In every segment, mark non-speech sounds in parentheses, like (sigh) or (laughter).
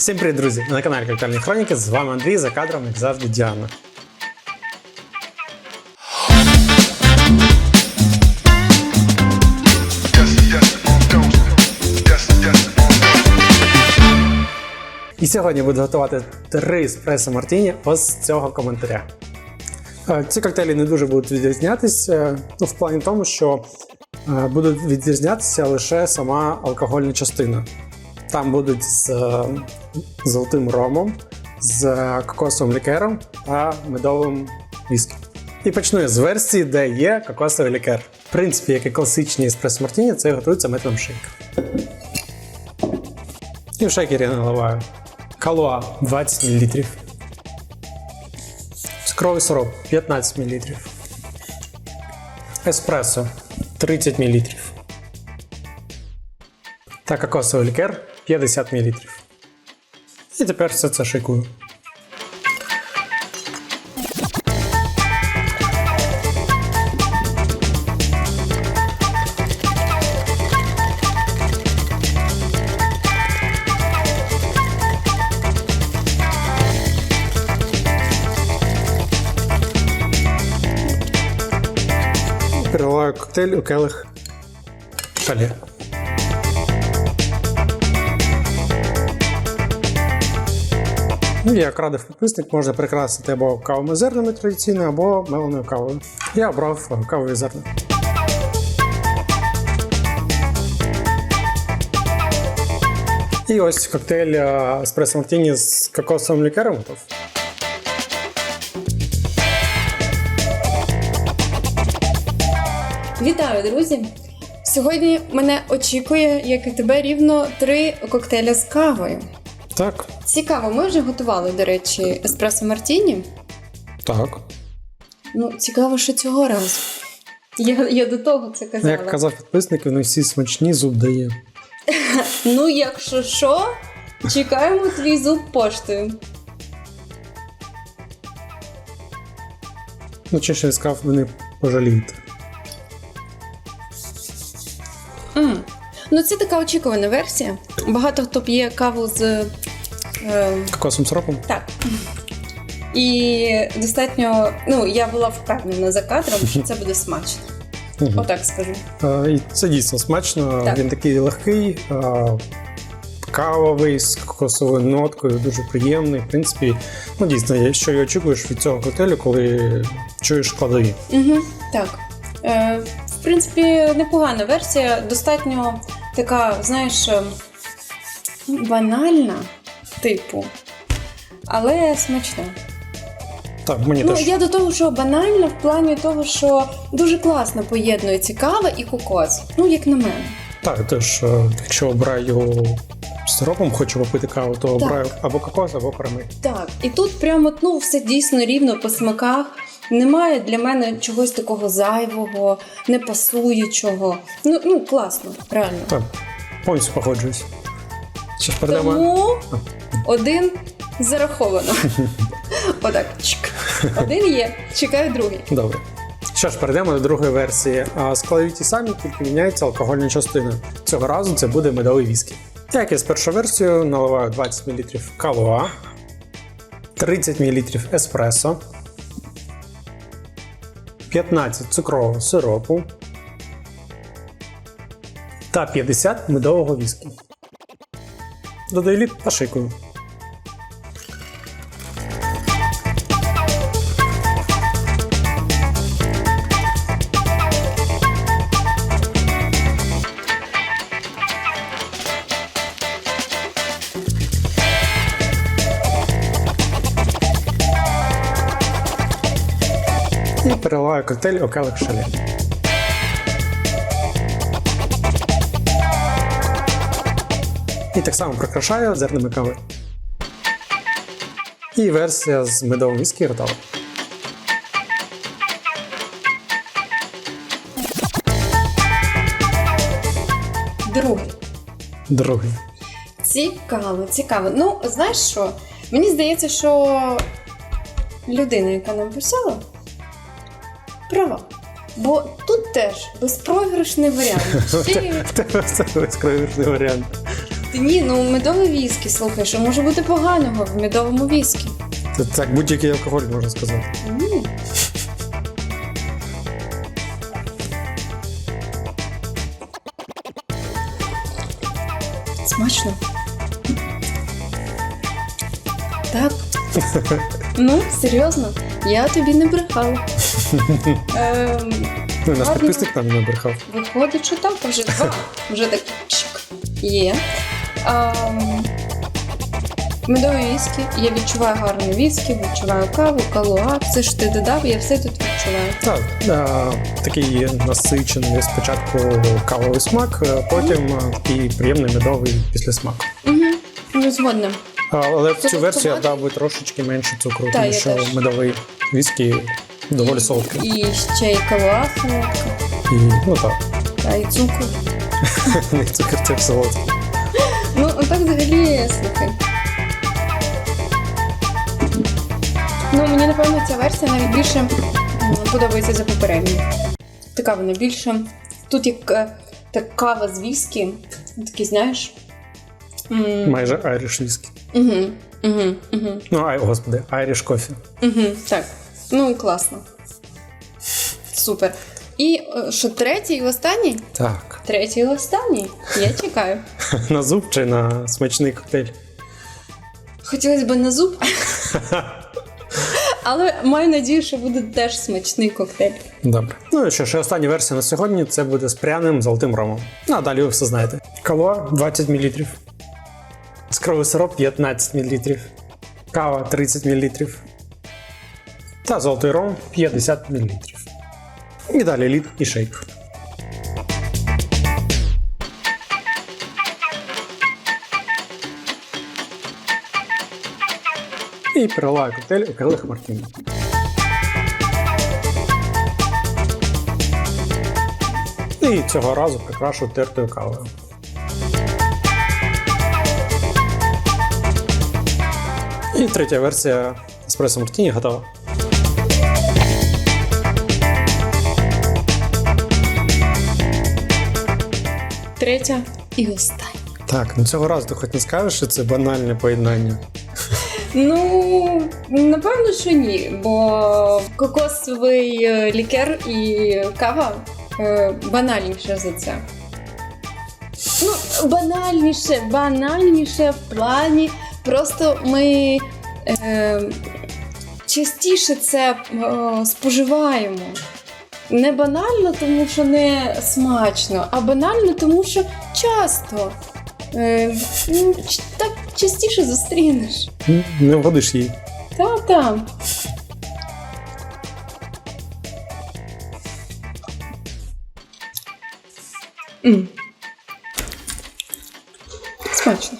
Всім привіт, друзі! На каналі Коктейльні Хроніки. З вами Андрій, за кадром, як завжди, Діана. І сьогодні буду готувати три еспресо мартіні ось з цього коментаря. Е, Ці коктейлі не дуже будуть відрізнятися, ну, в плані тому, що е, буде відрізнятися лише сама алкогольна частина. Там будуть з е, золотим ромом, з кокосовим лікером та медовим віскі. І почну я з версії, де є кокосовий лікер. В принципі, як і класичні еспресо мартіні, це готується методом шейка. І в шейкер я наливаю калуа 20 мл. Цукровий сироп 15 мл. Еспресо 30 мл. Та кокосовий лікер 50 мл. І тепер все це шикую. Переливаю коктейль у келих шалі. Ну, як радив підписник, можна прикрасити або кавовими зернами традиційною, або меленою кавою. Я обрав е, кавові зерна. І ось коктейль е, еспресо мартіні з кокосовим лікером готов. Вітаю, друзі! Сьогодні мене очікує, як і тебе, рівно три коктейлі з кавою. Так, Цікаво, ми вже готували, до речі, еспресо мартіні. так. Ну, цікаво, що цього разу. Я, я до того це казала. Як казав підписник, вони всі смачні, зуб дає. (laughs) Ну, якщо що, чекаємо твій зуб поштою. Ну, чесно я сказав, ви не Ну, це така очікувана версія. Багато хто п'є каву з. Е, Кокосовим сиропом? Так. І достатньо, ну, я була впевнена за кадром, що це буде смачно. Мгм. Отак скажу. Е, І це дійсно смачно. Так. Він такий легкий, е, кавовий з кокосовою ноткою, дуже приємний. В принципі, ну дійсно, що і очікуєш від цього готелю, коли чуєш складові. Угу, так. Е, в принципі, непогана версія, достатньо така, знаєш, е, банальна, типу, але смачна. Так, мені Ну, теж. я до того, що банальна в плані того, що дуже класно поєднується кава і кокос. Ну, як на мене. Так, теж, е, якщо обираю сиропом, хочу попити каву, то обираю або кокос, або карамель. Так, і тут прямо ну, все дійсно рівно по смаках. Немає для мене чогось такого зайвого, не пасуючого. Ну, ну класно, реально. Так, повністю погоджуюсь. Що ж передамо? Тому один зараховано. (laughs) Отак. чик. Один є, чекаю другий. Добре. Що ж, перейдемо до другої версії. Складові ті самі, тільки міняється алкогольна частина. Цього разу це буде медовий віскі. Як і з першою версією, наливаю 20 мл калуа, 30 мл еспресо, 15 цукрового сиропу та 50 медового віскі. Додаю лід та шикую. Коктейль у келих шале. І так само прикрашаю зернами кави. І версія з медовим віскі готова. Другий. Другий. Цікаво, цікаво. Ну, знаєш що? Мені здається, що людина, яка нам писала, права. Бо тут теж безпрограшний варіант. (laughs) Ще й В тебе все безкровірний варіант. Ні, ну медовий віскі, слухай, що може бути поганого в медовому віскі? Це так будь-який алкоголь можна сказати. М. Смачно. Так. Ну, серйозно, я тобі не брехала. Ем, Ну, наш Ладно. підписник нам не брехав. Виходить, що так, вже два. Вже так чик. Є. Ам, Медовий віскі. Я відчуваю гарну віскі, відчуваю каву, калуа. Все, що ти додав, я все тут відчуваю. Так, е, такий насичений спочатку кавовий смак, а потім е, такий приємний медовий післясмак. Угу. Ну, згодна. Але в Це цю версію я дав би трошечки менше цукру, Та, тому я що теж. медовий віскі доволі солодкий. І ще й солодка, І, ну так, та і цукор. (laughs) не цукор це солодкий. (laughs) Ну, а так взагалі, слухай. Ну, мені напевно ця версія навіть більше м, подобається за попередню. Така вона більше. Тут як е, так кава з віскі, такий, знаєш. М, Майже айріш віскі. Угу, угу, угу, Ну, ай, господи, айріш кофі. угу, так. Ну, класно. Супер. І е, що третій і останній? Так. Третій і останній. Я (laughs) чекаю. На зуб чи на смачний коктейль? Хотілося б на зуб. (laughs) Але маю надію, що буде теж смачний коктейль. Добре. Ну і що ж, остання версія на сьогодні це буде з пряним золотим ромом. Ну, а далі ви все знаєте. Кава 20 мл. Скровий сироп 15 мл. Кава 30 мл. Та золотий ром 50 мл. І далі лід і шейк. І переливаю коктейль у келих мартіні. І цього разу прикрашу тертою кавою. І третя версія еспресо мартіні готова. Третя і остання. Так, ну цього разу ти хоч не скажеш, що це банальне поєднання. Ну, напевно, що ні, бо кокосовий е, лікер і кава е, банальніше за це. Ну, банальніше, банальніше в плані. Просто ми е, частіше це е, споживаємо. Не банально, тому що не смачно, а банально, тому що часто. Е, ну, так частіше зустрінеш. Не вгодиш їй. Та-та. Смачно.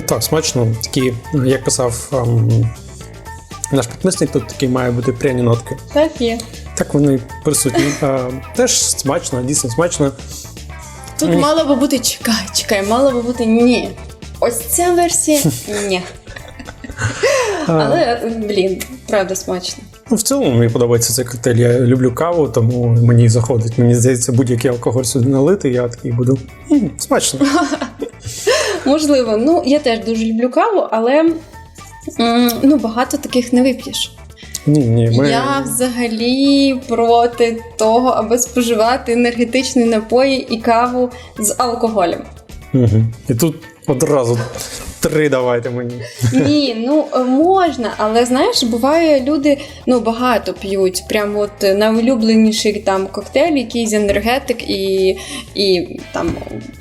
Так, смачно. Такі, як писав ем, наш підписник, тут такі має бути пряні нотки. Так є. Так вони присутні. Е, теж смачно, дійсно смачно. Тут Мені- мало би бути чекай, чекай, мало би бути ні. Ось ця версія (laughs) ні. Але, блін, правда смачно. Ну, в цілому мені подобається цей коктейль. Я люблю каву, тому мені заходить. Мені здається, будь-який алкоголь сюди налити, я такий буду. «М, смачно. (laughs) Можливо, ну я теж дуже люблю каву, але ну, багато таких не вип'єш. Ні, ні, ми... Я взагалі проти того, аби споживати енергетичні напої і каву з алкоголем. Угу. І тут одразу три давайте мені. Ні, ну е, можна, але знаєш, буває, люди ну багато п'ють. Прямо от е, найулюбленіший там коктейль, якийсь енергетик і, і там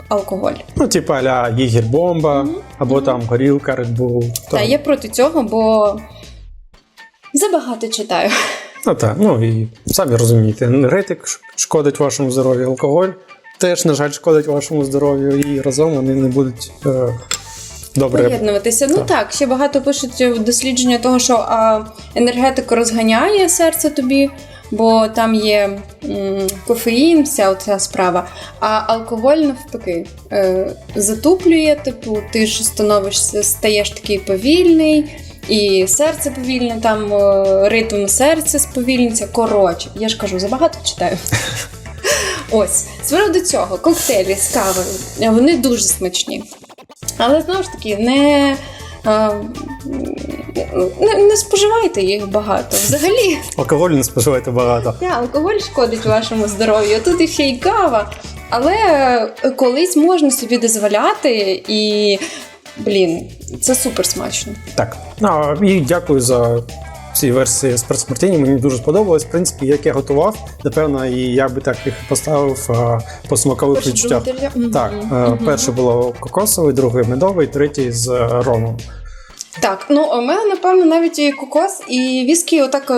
алкоголь. Ну, типа аля Єгір-бомба, або там горілка Red Bull. Та я проти цього, бо забагато читаю. Ну так, ну і самі розумієте, енергетик шкодить вашому здоров'ю, алкоголь теж, на жаль, шкодить вашому здоров'ю, і разом вони не будуть е, добре. Поєднуватися. Ну Так. ще багато пишуть дослідження того, що а, енергетик розганяє серце тобі, бо там є м, кофеїн, вся ця справа. А алкоголь навпаки е, затуплює, типу, ти ж становишся, стаєш такий повільний. І серце повільне, там е, ритм серця сповільниться. Коротше, я ж кажу, забагато читаю. (laughs) Ось, з приводу цього, коктейлі з кавою, вони дуже смачні. Але знову ж таки, не, не, не споживайте їх багато. Взагалі, (laughs) Алкоголь не споживайте багато. я, алкоголь шкодить вашому здоров'ю, тут і ще й кава. Але е, колись можна собі дозволяти і. Блін, це супер смачно. Так. А, і дякую за ці версії еспресо мартіні. Мені дуже сподобалось. В принципі, як я готував, напевно, і я би так їх поставив а, по смакових відчуттях. Так, е, перше було кокосовий, другий медовий, третій з е, ромом. Так, ну у мене, напевно, навіть і кокос, і віскі отак. е,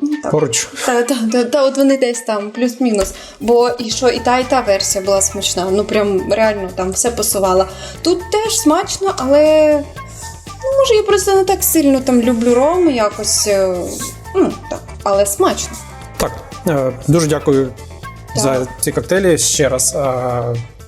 ну, так. Поруч. Та, та, та, та, от вони десь там, плюс-мінус. Бо і що і та, і та версія була смачна. Ну прям реально там все пасувало. Тут теж смачно, але ну, може я просто не так сильно там люблю ром якось. е, Ну, так, але смачно. Так, е, дуже дякую Так. за ці коктейлі ще раз.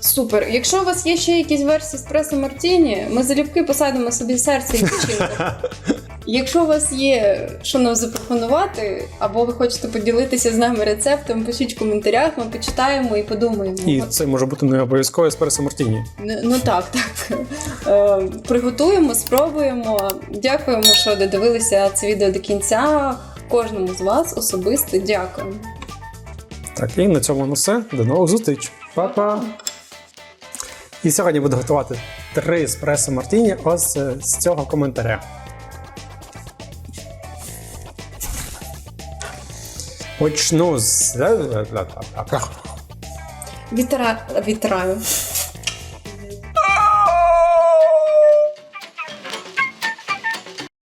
Супер. Якщо у вас є ще якісь версії еспресо Мартіні, ми залюбки посадимо собі серце і печінку. (laughs) Якщо у вас є що нам запропонувати, або ви хочете поділитися з нами рецептом, пишіть в коментарях, ми почитаємо і подумаємо. І це може бути не обов'язково еспресо мартіні. Ну, ну так, (laughs) так. Е, приготуємо, спробуємо. Дякуємо, що додивилися це відео до кінця. Кожному з вас особисто дякуємо. Так, і на цьому на все. До нових зустріч. Па-па. І сьогодні буду готувати три еспресо мартіні ось е, з цього коментаря. Почну з. Вітра... Вітраю.